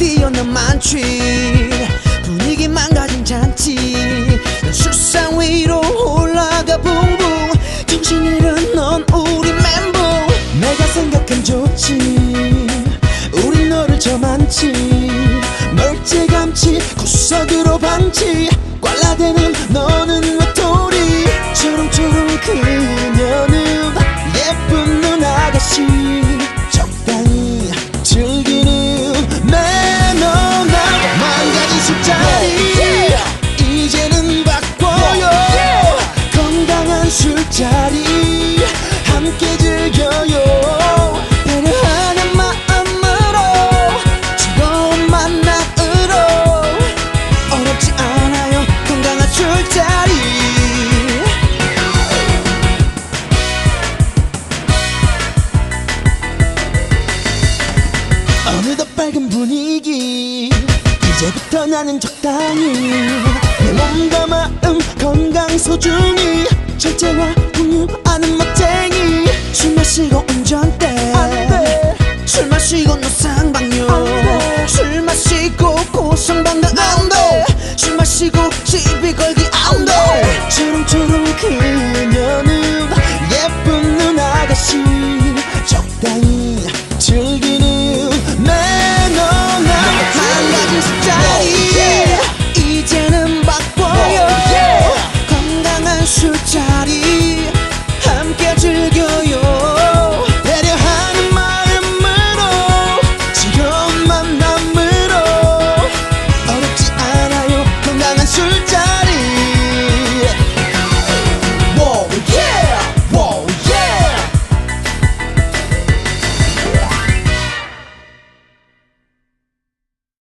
뛰어난 만취 분위기 망가진 잔치. 넌 술상 위로 올라가 붕붕. 정신 잃은 넌 우리 멘붕 내가 생각한 좋지. 우린 너를 저만치 멀찌감치 구석으로 방치 꽐라대는 너는 외톨이 초롱초롱 그녀는 예쁜 눈 아가씨 술자리 함께 즐겨요. 배려하는 마음으로 즐거운 만남으로. 어렵지 않아요 건강한 술자리. 어느덧 밝은 분위기 이제부터 나는 적당히 내 몸과 마음 건강 소중히 절제와 공유하는 멋쟁이. 술 마시고 운전대. 안돼 술 마시고 노상방뇨. 술 마시고 고성방가. 안돼